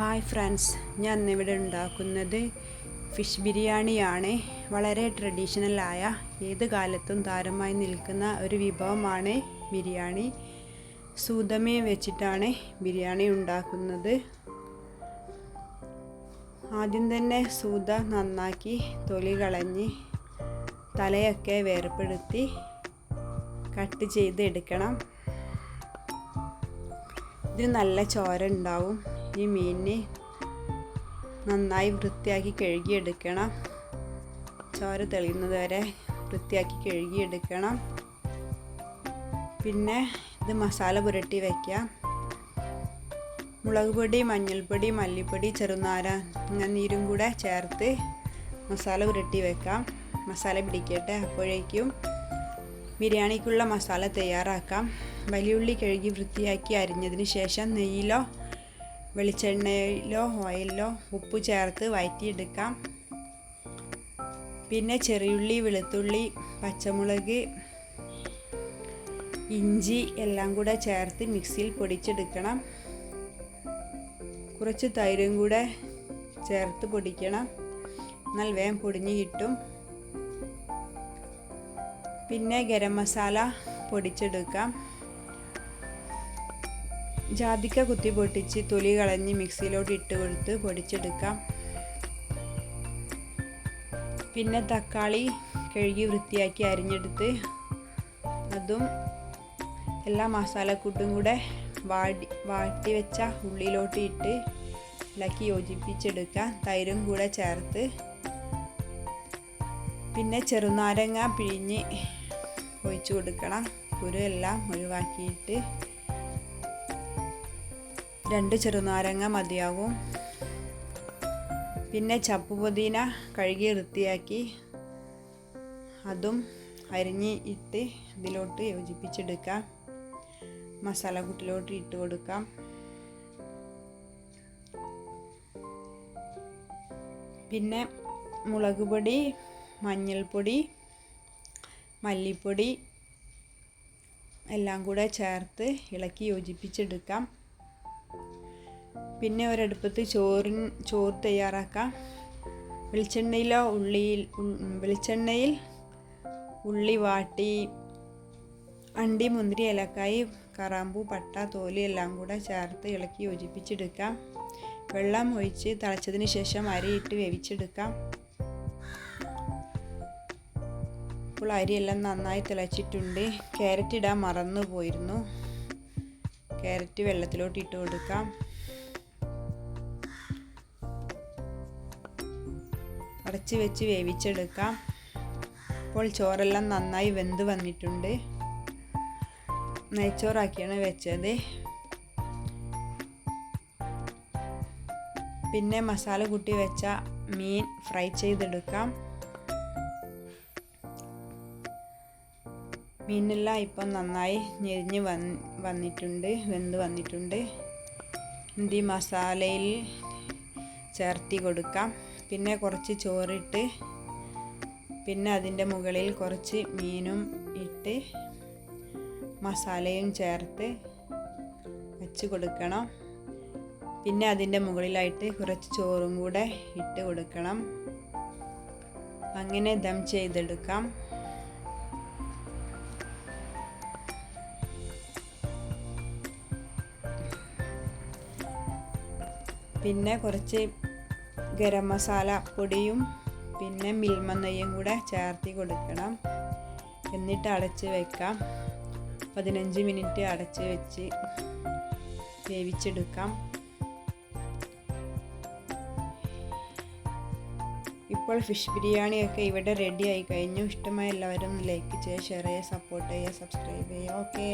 Hi friends ഞാൻ ഇന്നിവിടെ ഉണ്ടാക്കുന്നത് ഫിഷ് ബിരിയാണിയാണ്. വളരെ ട്രഡീഷണലായ ഏത് കാലത്തും താരമായി നിൽക്കുന്ന ഒരു വിഭവമാണ് ബിരിയാണി. സൂതമേ വെച്ചിട്ടാണ് ബിരിയാണി ഉണ്ടാക്കുന്നത്. ആദ്യം തന്നെ സൂത നന്നാക്കി തൊലി കളഞ്ഞ് തലയൊക്കെ വേർപ്പെടുത്തി കട്ട് ചെയ്ത് എടുക്കണം ഇതിന് നല്ല ചോര ഉണ്ടാവും. ഈ മീനിന് നന്നായി വൃത്തിയാക്കി കഴുകിയെടുക്കണം. ചോര തെളിയുന്നത് വരെ വൃത്തിയാക്കി കഴുകിയെടുക്കണം. പിന്നെ ഇത് മസാല പുരട്ടി വയ്ക്കാം മുളക് പൊടി മഞ്ഞൾപ്പൊടി മല്ലിപ്പൊടി ചെറുനാര നീരും കൂടെ ചേർത്ത് മസാല പുരട്ടി വെക്കാം. മസാല പിടിക്കട്ടെ. അപ്പോഴേക്കും ബിരിയാണിക്കുള്ള മസാല തയ്യാറാക്കാം. വലിയുള്ളി കഴുകി വൃത്തിയാക്കി അരിഞ്ഞതിന് ശേഷം നെയ്യിലോ വെളിച്ചെണ്ണയിലോ ഓയിലിലോ ഉപ്പ് ചേർത്ത് വഴറ്റിയെടുക്കാം പിന്നെ ചെറിയുള്ളി വെളുത്തുള്ളി പച്ചമുളക് ഇഞ്ചി എല്ലാം കൂടെ ചേർത്ത് മിക്സിയിൽ പൊടിച്ചെടുക്കണം. കുറച്ച് തൈരും കൂടെ ചേർത്ത് പൊടിക്കണം. എന്നാൽ വേഗം പൊടിഞ്ഞ് കിട്ടും. പിന്നെ ഗരം മസാല പൊടിച്ചെടുക്കാം. ജാതിക്ക കുത്തി പൊട്ടിച്ച് തൊലി കളഞ്ഞ് മിക്സിയിലോട്ട് ഇട്ട് കൊടുത്ത് പൊടിച്ചെടുക്കാം. പിന്നെ തക്കാളി കഴുകി വൃത്തിയാക്കി അരിഞ്ഞെടുത്ത് അതും എല്ലാ മസാലക്കൂട്ടും കൂടെ വാടി വാട്ടി വെച്ച ഉള്ളിലോട്ട് ഇട്ട് ഇളക്കി യോജിപ്പിച്ചെടുക്കാം. തൈരും കൂടെ ചേർത്ത് പിന്നെ ചെറുനാരങ്ങ പിഴിഞ്ഞ് ഒഴിച്ചു കൊടുക്കണം. കുരു എല്ലാം ഒഴിവാക്കിയിട്ട് രണ്ട് ചെറുനാരങ്ങ മതിയാകും. പിന്നെ ചപ്പ് പുതിന കഴുകി വൃത്തിയാക്കി അതും അരിഞ്ഞ് ഇട്ട് ഇതിലോട്ട് യോജിപ്പിച്ചെടുക്കാം. മസാല മസാലക്കൂട്ടിലോട്ട് ഇട്ട് കൊടുക്കാം. പിന്നെ മുളക് പൊടി മഞ്ഞൾപ്പൊടി മല്ലിപ്പൊടി എല്ലാം കൂടെ ചേർത്ത് ഇളക്കി യോജിപ്പിച്ചെടുക്കാം. പിന്നെ ഒരടുപ്പത്ത് ചോറിൻ ചോറ് തയ്യാറാക്കാം. വെളിച്ചെണ്ണയിലോ ഉള്ളിയിൽ വെളിച്ചെണ്ണയിൽ ഉള്ളി വാട്ടി അണ്ടി മുന്തിരി ഏലക്കായി കറാമ്പൂ പട്ട തോൽ എല്ലാം കൂടെ ചേർത്ത് ഇളക്കി യോജിപ്പിച്ചെടുക്കാം. വെള്ളം ഒഴിച്ച് തിളച്ചതിന് ശേഷം അരിയിട്ട് വേവിച്ചെടുക്കാം. ഇപ്പോൾ അരിയെല്ലാം നന്നായി തിളച്ചിട്ടുണ്ട്. ക്യാരറ്റ് ഇടാൻ മറന്നു പോയിരുന്നു ക്യാരറ്റ് വെള്ളത്തിലോട്ട് ഇട്ട് കൊടുക്കാം. അടച്ച് വെച്ച് വേവിച്ചെടുക്കാം. ഇപ്പോൾ ചോറെല്ലാം നന്നായി വെന്ത് വന്നിട്ടുണ്ട്. നെയ്ച്ചോറാക്കിയാണ് വെച്ചത്. പിന്നെ മസാല കൂട്ടി വെച്ച മീൻ ഫ്രൈ ചെയ്തെടുക്കാം. മീനെല്ലാം ഇപ്പം നന്നായി ഞെരിഞ്ഞ് വന്ന് വന്നിട്ടുണ്ട് വെന്ത് വന്നിട്ടുണ്ട്. ഈ മസാലയിൽ ചേർത്തി കൊടുക്കാം. പിന്നെ കുറച്ച് ചോറിട്ട് പിന്നെ അതിന്റെ മുകളിൽ കുറച്ച് മീനും ഇട്ട് മസാലയും ചേർത്ത് വെച്ച് കൊടുക്കണം. പിന്നെ അതിന്റെ മുകളിലായിട്ട് കുറച്ച് ചോറും കൂടെ ഇട്ട് കൊടുക്കണം. അങ്ങനെ ദം ചെയ്തെടുക്കാം. പിന്നെ കുറച്ച് ഗരം മസാല പൊടിയും പിന്നെ മിൽമ നെയ്യും കൂടെ ചേർത്തി കൊടുക്കണം. എന്നിട്ട് അടച്ച് വെക്കാം. പതിനഞ്ച് മിനിറ്റ് അടച്ച് വെച്ച് വേവിച്ചെടുക്കാം. ഇപ്പോൾ ഫിഷ് ബിരിയാണിയൊക്കെ ഇവിടെ റെഡി ആയി കഴിഞ്ഞു. ഇഷ്ടമായ എല്ലാവരും ലൈക്ക് ചെയ്യുക ഷെയർ ചെയ്യുക സപ്പോർട്ട് ചെയ്യുക സബ്സ്ക്രൈബ് ചെയ്യുക. ഓക്കെ.